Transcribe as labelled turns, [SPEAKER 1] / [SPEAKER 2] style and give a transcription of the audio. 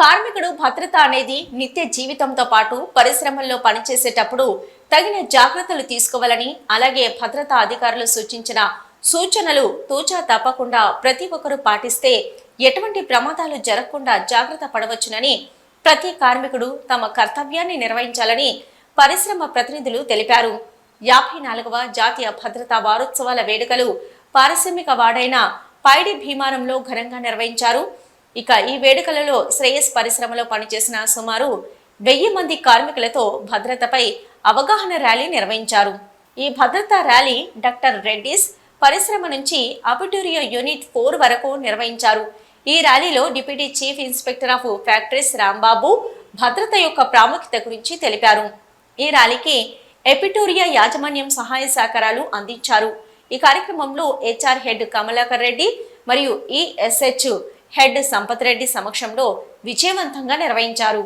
[SPEAKER 1] కార్మికుడు భద్రత అనేది నిత్య జీవితంతో పాటు పరిశ్రమల్లో పనిచేసేటప్పుడు తగిన జాగ్రత్తలు తీసుకోవాలని అలాగే భద్రతా అధికారులు సూచించిన సూచనలు తూచా తప్పకుండా ప్రతి ఒక్కరూ పాటిస్తే ఎటువంటి ప్రమాదాలు జరగకుండా జాగ్రత్త పడవచ్చునని ప్రతి కార్మికుడు తమ కర్తవ్యాన్ని నిర్వహించాలని పరిశ్రమ ప్రతినిధులు తెలిపారు. యాభై నాలుగవ జాతీయ భద్రతా వారోత్సవాల వేడుకలు పారిశ్రామిక వాడైన పైడి భీమారంలో ఘనంగా నిర్వహించారు. ఇక ఈ వేడుకలలో శ్రేయస్ పరిశ్రమలో పనిచేసిన సుమారు వెయ్యి మంది కార్మికులతో భద్రతపై అవగాహన ర్యాలీ నిర్వహించారు. ఈ భద్రతా ర్యాలీ డాక్టర్ రెడ్డిస్ పరిశ్రమ నుంచి అబిటూరియో యూనిట్ ఫోర్ వరకు నిర్వహించారు. ఈ ర్యాలీలో deputy chief inspector of factories Rambabu భద్రత యొక్క ప్రాముఖ్యత గురించి తెలిపారు. ఈ ర్యాలీకి ఎపిటూరియా యాజమాన్యం సహాయ సహకారాలు అందించారు. ఈ కార్యక్రమంలో హెచ్ఆర్ హెడ్ కమలాకర్ రెడ్డి మరియు ఈఎస్హెచ్ హెడ్ సంపత్ రెడ్డి సమక్షంలో విజయవంతంగా నిర్వహించారు.